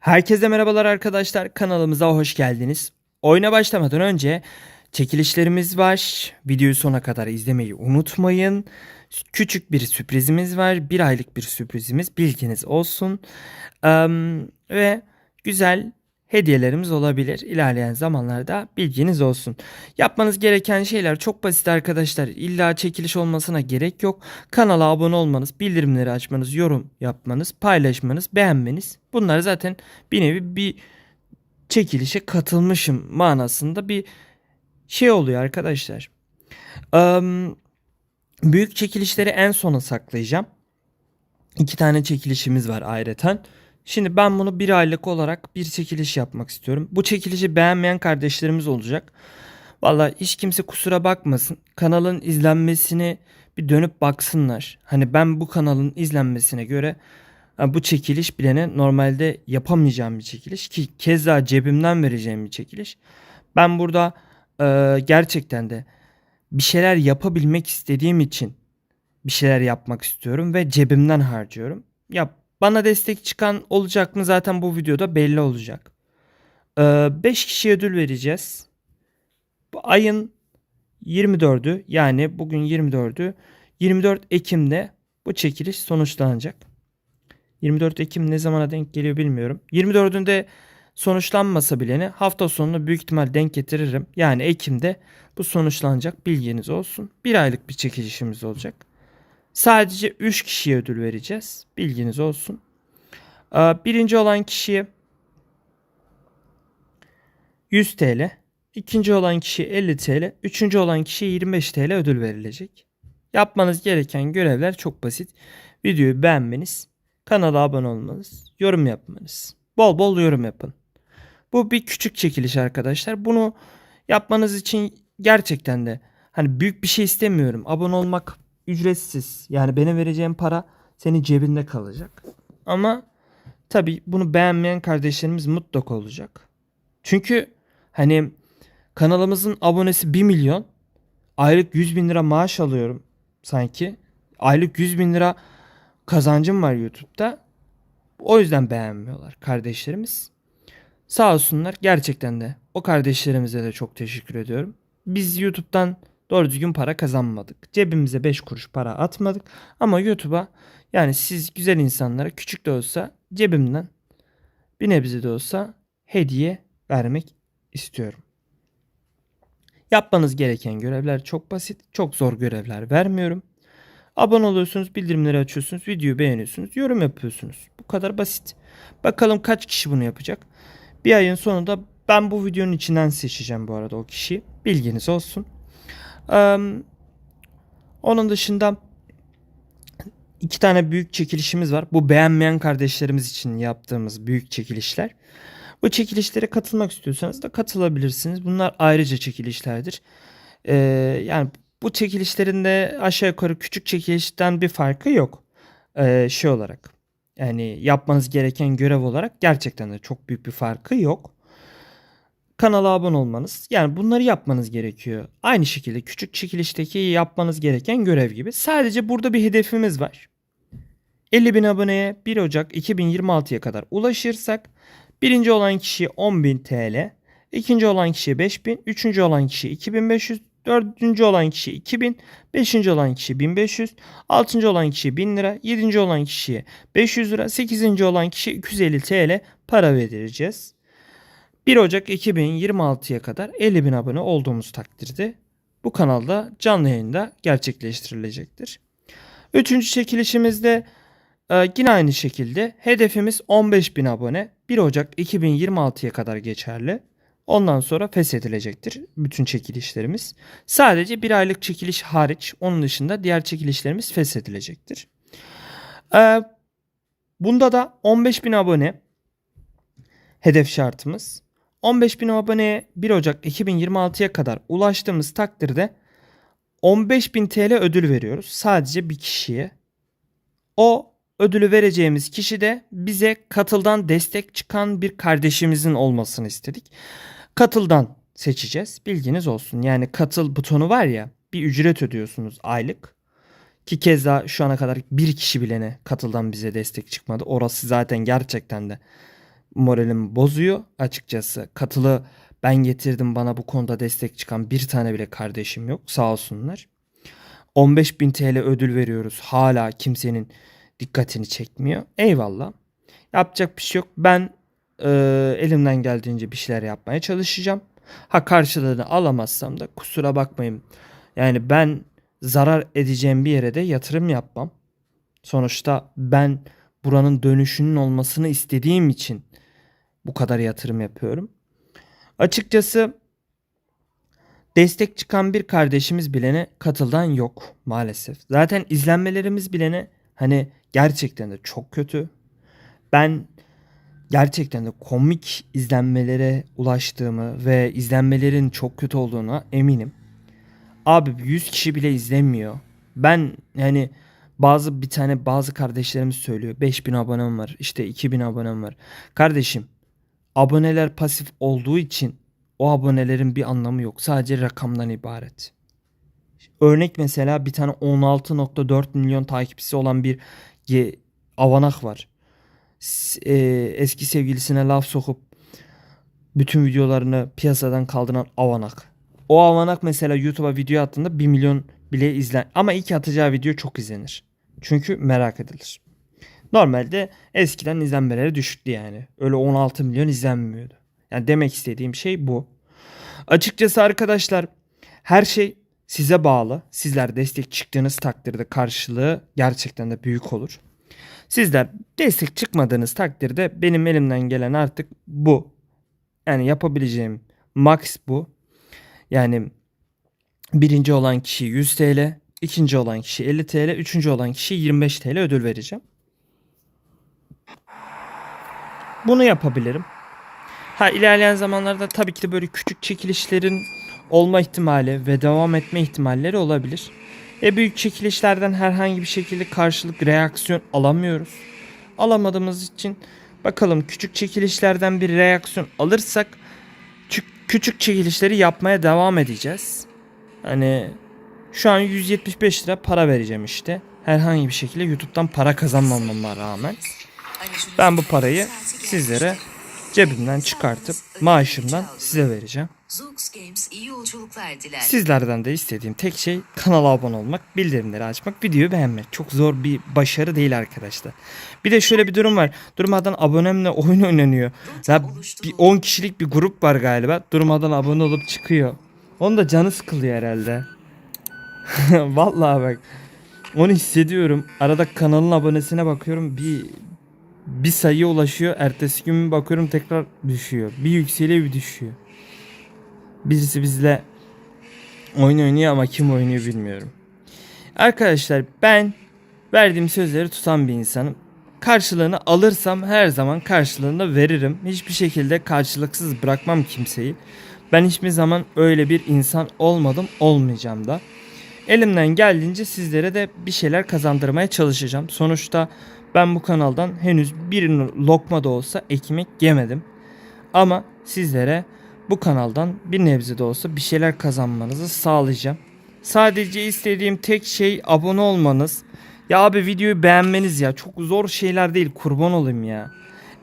Herkese merhabalar arkadaşlar. Kanalımıza hoş geldiniz. Oyuna başlamadan önce çekilişlerimiz var. Videoyu sona kadar izlemeyi unutmayın. Küçük bir sürprizimiz var. Bir aylık bir sürprizimiz. Bilginiz olsun. Em, ve güzel hediyelerimiz olabilir. İlerleyen zamanlarda bilginiz olsun. Yapmanız gereken şeyler çok basit arkadaşlar. İlla çekiliş olmasına gerek yok. Kanala abone olmanız, bildirimleri açmanız, yorum yapmanız, paylaşmanız, beğenmeniz. Bunlar zaten bir nevi bir çekilişe katılmışım manasında bir şey oluyor arkadaşlar. Büyük çekilişleri en sona saklayacağım. İki tane çekilişimiz var ayrıca. Şimdi ben bunu bir aylık olarak bir çekiliş yapmak istiyorum. Bu çekilişi beğenmeyen kardeşlerimiz olacak. Valla hiç kimse kusura bakmasın. Kanalın izlenmesini bir dönüp baksınlar. Hani ben bu kanalın izlenmesine göre bu çekiliş bilene normalde yapamayacağım bir çekiliş ki keza cebimden vereceğim bir çekiliş. Ben burada e, gerçekten de bir şeyler yapabilmek istediğim için bir şeyler yapmak istiyorum ve cebimden harcıyorum. Ya bana destek çıkan olacak mı zaten bu videoda belli olacak. 5 kişiye ödül vereceğiz. Bu ayın 24'ü yani bugün 24'ü 24 Ekim'de bu çekiliş sonuçlanacak. 24 Ekim ne zamana denk geliyor bilmiyorum. 24'ünde sonuçlanmasa bile ne hafta sonunu büyük ihtimal denk getiririm. Yani Ekim'de bu sonuçlanacak bilginiz olsun. Bir aylık bir çekilişimiz olacak. Sadece 3 kişiye ödül vereceğiz. Bilginiz olsun. Ee, Birinci olan kişiye 100 TL. ikinci olan kişiye 50 TL. Üçüncü olan kişiye 25 TL ödül verilecek. Yapmanız gereken görevler çok basit. Videoyu beğenmeniz, kanala abone olmanız, yorum yapmanız. Bol bol yorum yapın. Bu bir küçük çekiliş arkadaşlar. Bunu yapmanız için gerçekten de hani büyük bir şey istemiyorum. Abone olmak ücretsiz. Yani benim vereceğim para senin cebinde kalacak. Ama tabii bunu beğenmeyen kardeşlerimiz mutlaka olacak. Çünkü hani kanalımızın abonesi 1 milyon. Aylık 100 bin lira maaş alıyorum sanki. Aylık 100 bin lira kazancım var YouTube'da. O yüzden beğenmiyorlar kardeşlerimiz. Sağ olsunlar gerçekten de o kardeşlerimize de çok teşekkür ediyorum. Biz YouTube'dan doğru düzgün para kazanmadık. Cebimize 5 kuruş para atmadık. Ama YouTube'a yani siz güzel insanlara küçük de olsa cebimden bir nebze de olsa hediye vermek istiyorum. Yapmanız gereken görevler çok basit. Çok zor görevler vermiyorum. Abone oluyorsunuz, bildirimleri açıyorsunuz, videoyu beğeniyorsunuz, yorum yapıyorsunuz. Bu kadar basit. Bakalım kaç kişi bunu yapacak. Bir ayın sonunda ben bu videonun içinden seçeceğim bu arada o kişiyi. Bilginiz olsun. Onun dışında iki tane büyük çekilişimiz var. Bu beğenmeyen kardeşlerimiz için yaptığımız büyük çekilişler. Bu çekilişlere katılmak istiyorsanız da katılabilirsiniz. Bunlar ayrıca çekilişlerdir. Ee, yani bu çekilişlerin de aşağı yukarı küçük çekilişten bir farkı yok. Ee, şey olarak. Yani yapmanız gereken görev olarak gerçekten de çok büyük bir farkı yok. Kanala abone olmanız. Yani bunları yapmanız gerekiyor. Aynı şekilde küçük çekilişteki yapmanız gereken görev gibi. Sadece burada bir hedefimiz var. 50 bin aboneye 1 Ocak 2026'ya kadar ulaşırsak birinci olan kişiye 10.000 TL, ikinci olan kişiye 5000, üçüncü olan kişiye 2500, dördüncü olan kişiye 2000, beşinci olan kişiye 1500, altıncı olan kişiye 1000 lira, yedinci olan kişiye 500 lira, sekizinci olan kişiye 250 TL para vereceğiz. 1 Ocak 2026'ya kadar 50 bin abone olduğumuz takdirde bu kanalda canlı yayında gerçekleştirilecektir. Üçüncü çekilişimizde ee, yine aynı şekilde hedefimiz 15 bin abone 1 Ocak 2026'ya kadar geçerli. Ondan sonra feshedilecektir bütün çekilişlerimiz. Sadece bir aylık çekiliş hariç onun dışında diğer çekilişlerimiz feshedilecektir. Ee, bunda da 15 bin abone hedef şartımız. 15 bin aboneye 1 Ocak 2026'ya kadar ulaştığımız takdirde 15 bin TL ödül veriyoruz sadece bir kişiye. O ödülü vereceğimiz kişi de bize katıldan destek çıkan bir kardeşimizin olmasını istedik. Katıldan seçeceğiz. Bilginiz olsun. Yani katıl butonu var ya bir ücret ödüyorsunuz aylık. Ki keza şu ana kadar bir kişi bile ne katıldan bize destek çıkmadı. Orası zaten gerçekten de moralimi bozuyor açıkçası. Katılı ben getirdim bana bu konuda destek çıkan bir tane bile kardeşim yok sağ olsunlar. 15.000 TL ödül veriyoruz. Hala kimsenin dikkatini çekmiyor. Eyvallah. Yapacak bir şey yok. Ben e, elimden geldiğince bir şeyler yapmaya çalışacağım. Ha karşılığını alamazsam da kusura bakmayın. Yani ben zarar edeceğim bir yere de yatırım yapmam. Sonuçta ben buranın dönüşünün olmasını istediğim için bu kadar yatırım yapıyorum. Açıkçası destek çıkan bir kardeşimiz bilene katıldan yok maalesef. Zaten izlenmelerimiz bilene hani gerçekten de çok kötü. Ben gerçekten de komik izlenmelere ulaştığımı ve izlenmelerin çok kötü olduğuna eminim. Abi 100 kişi bile izlemiyor. Ben yani bazı bir tane bazı kardeşlerimiz söylüyor. 5000 abonem var. işte 2000 abonem var. Kardeşim aboneler pasif olduğu için o abonelerin bir anlamı yok. Sadece rakamdan ibaret. Örnek mesela bir tane 16.4 milyon takipçisi olan bir avanak var. E, eski sevgilisine laf sokup bütün videolarını piyasadan kaldıran avanak. O avanak mesela YouTube'a video attığında 1 milyon bile izlen. Ama ilk atacağı video çok izlenir. Çünkü merak edilir. Normalde eskiden izlenmeleri düşüktü yani. Öyle 16 milyon izlenmiyordu. Yani demek istediğim şey bu. Açıkçası arkadaşlar her şey size bağlı. Sizler destek çıktığınız takdirde karşılığı gerçekten de büyük olur. Sizler destek çıkmadığınız takdirde benim elimden gelen artık bu. Yani yapabileceğim max bu. Yani birinci olan kişi 100 TL, ikinci olan kişi 50 TL, üçüncü olan kişi 25 TL ödül vereceğim. Bunu yapabilirim. Ha ilerleyen zamanlarda tabii ki de böyle küçük çekilişlerin olma ihtimali ve devam etme ihtimalleri olabilir. E büyük çekilişlerden herhangi bir şekilde karşılık reaksiyon alamıyoruz. Alamadığımız için bakalım küçük çekilişlerden bir reaksiyon alırsak çü- küçük çekilişleri yapmaya devam edeceğiz. Hani şu an 175 lira para vereceğim işte. Herhangi bir şekilde YouTube'dan para kazanmamama rağmen ben bu parayı sizlere cebimden çıkartıp maaşımdan size vereceğim. Sizlerden de istediğim tek şey kanala abone olmak, bildirimleri açmak, videoyu beğenmek. Çok zor bir başarı değil arkadaşlar. Bir de şöyle bir durum var. Durmadan abonemle oyun oynanıyor. Ya bir 10 kişilik bir grup var galiba. Durmadan abone olup çıkıyor. Onun da canı sıkılıyor herhalde. Vallahi bak. Onu hissediyorum. Arada kanalın abonesine bakıyorum. Bir bir sayıya ulaşıyor. Ertesi gün bakıyorum tekrar düşüyor. Bir yükseliyor bir düşüyor. Birisi bizle oyun oynuyor ama kim oynuyor bilmiyorum. Arkadaşlar ben verdiğim sözleri tutan bir insanım. Karşılığını alırsam her zaman karşılığını da veririm. Hiçbir şekilde karşılıksız bırakmam kimseyi. Ben hiçbir zaman öyle bir insan olmadım, olmayacağım da. Elimden geldiğince sizlere de bir şeyler kazandırmaya çalışacağım. Sonuçta ben bu kanaldan henüz bir lokma da olsa ekmek yemedim. Ama sizlere bu kanaldan bir nebze de olsa bir şeyler kazanmanızı sağlayacağım. Sadece istediğim tek şey abone olmanız. Ya abi videoyu beğenmeniz ya. Çok zor şeyler değil kurban olayım ya.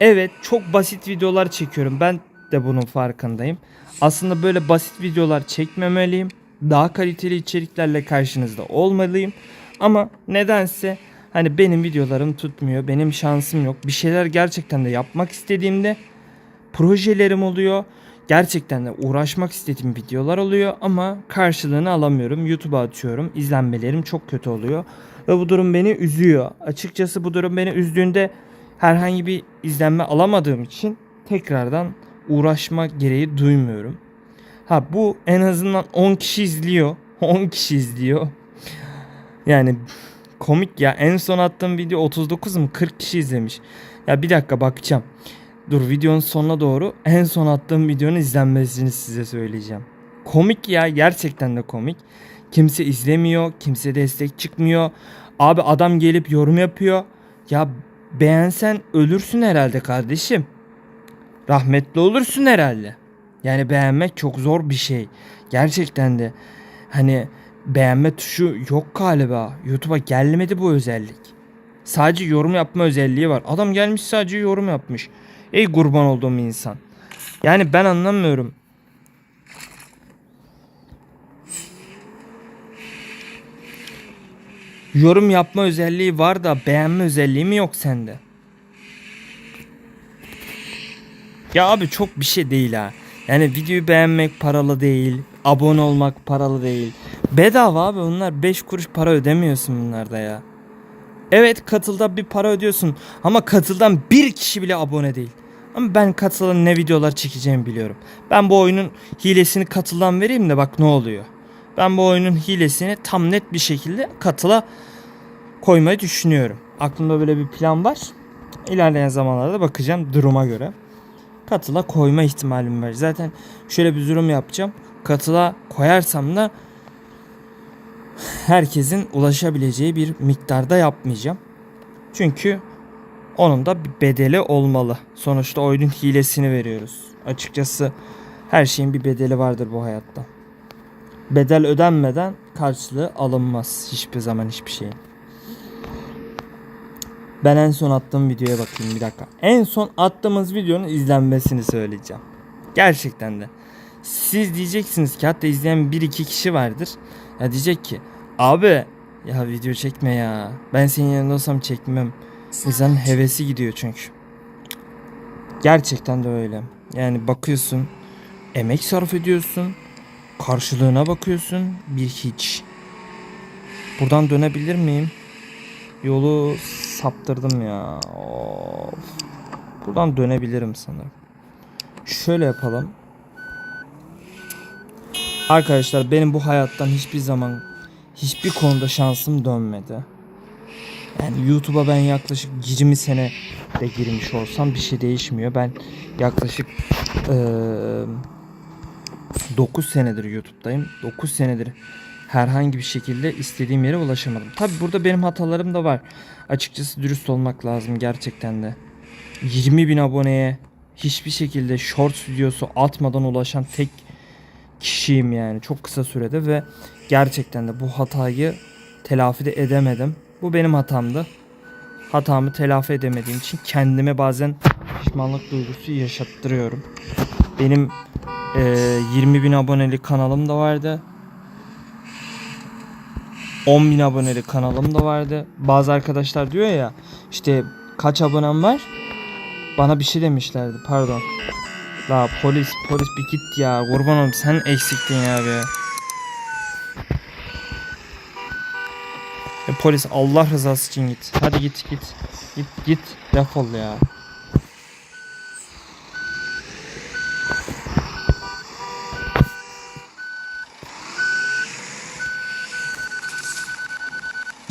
Evet çok basit videolar çekiyorum. Ben de bunun farkındayım. Aslında böyle basit videolar çekmemeliyim. Daha kaliteli içeriklerle karşınızda olmalıyım. Ama nedense hani benim videolarım tutmuyor. Benim şansım yok. Bir şeyler gerçekten de yapmak istediğimde projelerim oluyor. Gerçekten de uğraşmak istediğim videolar oluyor ama karşılığını alamıyorum. YouTube'a atıyorum. İzlenmelerim çok kötü oluyor. Ve bu durum beni üzüyor. Açıkçası bu durum beni üzdüğünde herhangi bir izlenme alamadığım için tekrardan uğraşma gereği duymuyorum. Ha bu en azından 10 kişi izliyor. 10 kişi izliyor. Yani komik ya. En son attığım video 39 mu 40 kişi izlemiş. Ya bir dakika bakacağım. Dur videonun sonuna doğru en son attığım videonun izlenmesini size söyleyeceğim. Komik ya gerçekten de komik. Kimse izlemiyor, kimse destek çıkmıyor. Abi adam gelip yorum yapıyor. Ya beğensen ölürsün herhalde kardeşim. Rahmetli olursun herhalde. Yani beğenmek çok zor bir şey. Gerçekten de hani beğenme tuşu yok galiba. YouTube'a gelmedi bu özellik. Sadece yorum yapma özelliği var. Adam gelmiş sadece yorum yapmış. Ey kurban olduğum insan. Yani ben anlamıyorum. Yorum yapma özelliği var da beğenme özelliği mi yok sende? Ya abi çok bir şey değil ha. Yani videoyu beğenmek paralı değil. Abone olmak paralı değil. Bedava abi bunlar 5 kuruş para ödemiyorsun bunlarda ya. Evet katılda bir para ödüyorsun ama katıldan bir kişi bile abone değil. Ama ben katıldan ne videolar çekeceğimi biliyorum. Ben bu oyunun hilesini katıldan vereyim de bak ne oluyor. Ben bu oyunun hilesini tam net bir şekilde katıla koymayı düşünüyorum. Aklımda böyle bir plan var. İlerleyen zamanlarda bakacağım duruma göre. Katıla koyma ihtimalim var. Zaten şöyle bir durum yapacağım. Katıla koyarsam da herkesin ulaşabileceği bir miktarda yapmayacağım. Çünkü onun da bir bedeli olmalı. Sonuçta oyunun hilesini veriyoruz. Açıkçası her şeyin bir bedeli vardır bu hayatta. Bedel ödenmeden karşılığı alınmaz hiçbir zaman hiçbir şeyin. Ben en son attığım videoya bakayım bir dakika. En son attığımız videonun izlenmesini söyleyeceğim. Gerçekten de. Siz diyeceksiniz ki hatta izleyen 1-2 kişi vardır. Ya diyecek ki abi ya video çekme ya. Ben senin yanında olsam çekmem. İnsanın hevesi gidiyor çünkü. Gerçekten de öyle. Yani bakıyorsun emek sarf ediyorsun. Karşılığına bakıyorsun bir hiç. Buradan dönebilir miyim? Yolu saptırdım ya. Of. Buradan dönebilirim sanırım. Şöyle yapalım. Arkadaşlar benim bu hayattan hiçbir zaman hiçbir konuda şansım dönmedi. Yani YouTube'a ben yaklaşık 20 sene de girmiş olsam bir şey değişmiyor. Ben yaklaşık eee 9 senedir YouTube'dayım. 9 senedir herhangi bir şekilde istediğim yere ulaşamadım. Tabi burada benim hatalarım da var. Açıkçası dürüst olmak lazım gerçekten de. 20 bin aboneye hiçbir şekilde short videosu atmadan ulaşan tek kişiyim yani çok kısa sürede ve gerçekten de bu hatayı telafi de edemedim. Bu benim hatamdı. Hatamı telafi edemediğim için kendime bazen pişmanlık duygusu yaşattırıyorum. Benim eee 20 bin aboneli kanalım da vardı. 10 bin aboneli kanalım da vardı. Bazı arkadaşlar diyor ya işte kaç abonem var? Bana bir şey demişlerdi pardon. La polis polis bir git ya kurban olayım sen eksiktin ya be. E, polis Allah rızası için git. Hadi git git. Git git defol ya.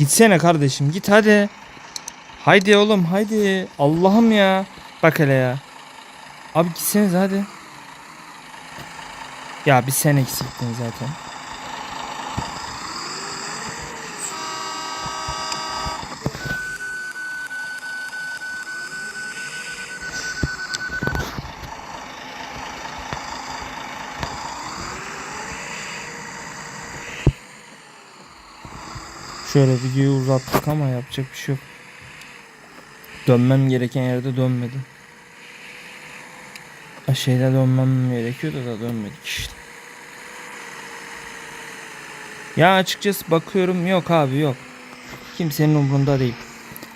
Gitsene kardeşim git hadi. Haydi oğlum haydi. Allah'ım ya. Bak hele ya. Abi gitseniz hadi. Ya bir sen eksiktin zaten. Şöyle videoyu uzattık ama yapacak bir şey yok. Dönmem gereken yerde dönmedim. Şeyde dönmem gerekiyordu da dönmedik işte. Ya açıkçası bakıyorum yok abi yok. Kimsenin umurunda değil.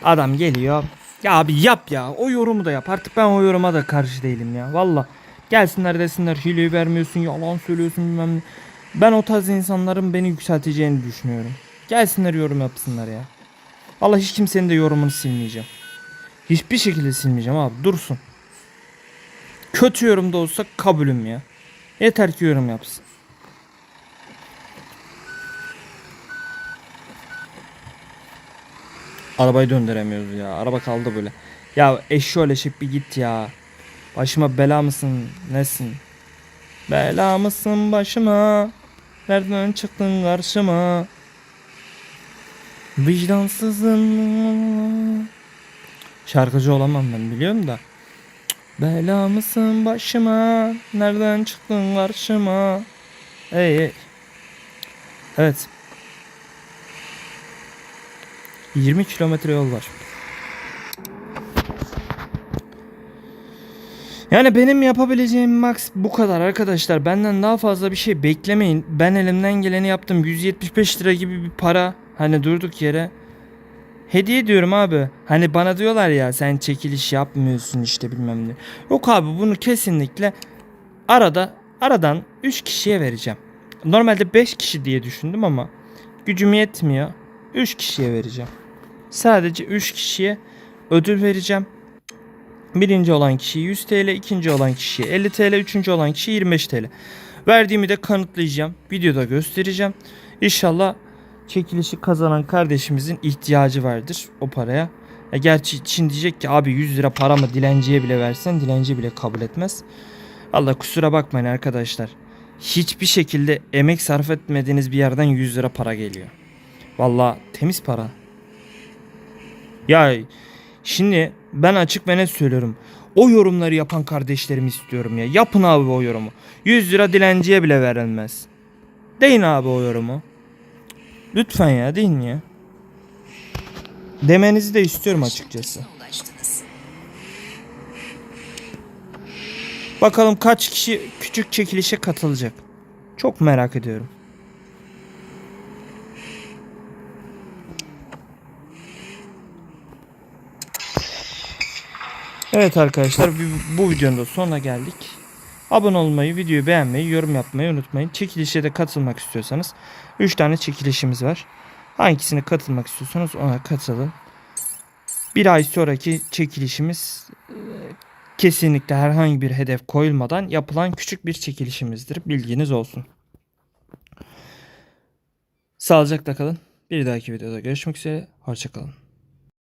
Adam geliyor. Ya abi yap ya. O yorumu da yap. Artık ben o yoruma da karşı değilim ya. Valla. Gelsinler desinler hileyi vermiyorsun yalan söylüyorsun bilmem ne. Ben o tarz insanların beni yükselteceğini düşünüyorum. Gelsinler yorum yapsınlar ya. Valla hiç kimsenin de yorumunu silmeyeceğim. Hiçbir şekilde silmeyeceğim abi. Dursun. Kötü yorum da olsa kabulüm ya. Yeter ki yorum yapsın. Arabayı döndüremiyoruz ya. Araba kaldı böyle. Ya eşşoğlu eşek bir git ya. Başıma bela mısın? Nesin? Bela mısın başıma? Nereden çıktın karşıma? Vicdansızın Şarkıcı olamam ben biliyorum da. Bela mısın başıma? Nereden çıktın karşıma? Ey ey. Evet. 20 kilometre yol var. Yani benim yapabileceğim max bu kadar arkadaşlar. Benden daha fazla bir şey beklemeyin. Ben elimden geleni yaptım. 175 lira gibi bir para. Hani durduk yere. Hediye ediyorum abi. Hani bana diyorlar ya sen çekiliş yapmıyorsun işte bilmem ne. Yok abi bunu kesinlikle arada aradan 3 kişiye vereceğim. Normalde 5 kişi diye düşündüm ama gücüm yetmiyor. 3 kişiye vereceğim. Sadece 3 kişiye ödül vereceğim. Birinci olan kişiye 100 TL, ikinci olan kişiye 50 TL, üçüncü olan kişiye 25 TL. Verdiğimi de kanıtlayacağım. Videoda göstereceğim. İnşallah çekilişi kazanan kardeşimizin ihtiyacı vardır o paraya. Ya gerçi Çin diyecek ki abi 100 lira para mı dilenciye bile versen dilenci bile kabul etmez. Allah kusura bakmayın arkadaşlar. Hiçbir şekilde emek sarf etmediğiniz bir yerden 100 lira para geliyor. Vallahi temiz para. Ya şimdi ben açık ve net söylüyorum. O yorumları yapan kardeşlerimi istiyorum ya. Yapın abi o yorumu. 100 lira dilenciye bile verilmez. Deyin abi o yorumu. Lütfen ya deyin ya. Demenizi de istiyorum açıkçası. Bakalım kaç kişi küçük çekilişe katılacak. Çok merak ediyorum. Evet arkadaşlar bu- videonun da sonuna geldik. Abone olmayı, videoyu beğenmeyi, yorum yapmayı unutmayın. Çekilişe de katılmak istiyorsanız 3 tane çekilişimiz var. Hangisine katılmak istiyorsanız ona katılın. Bir ay sonraki çekilişimiz kesinlikle herhangi bir hedef koyulmadan yapılan küçük bir çekilişimizdir. Bilginiz olsun. Sağlıcakla kalın. Bir dahaki videoda görüşmek üzere. Hoşçakalın.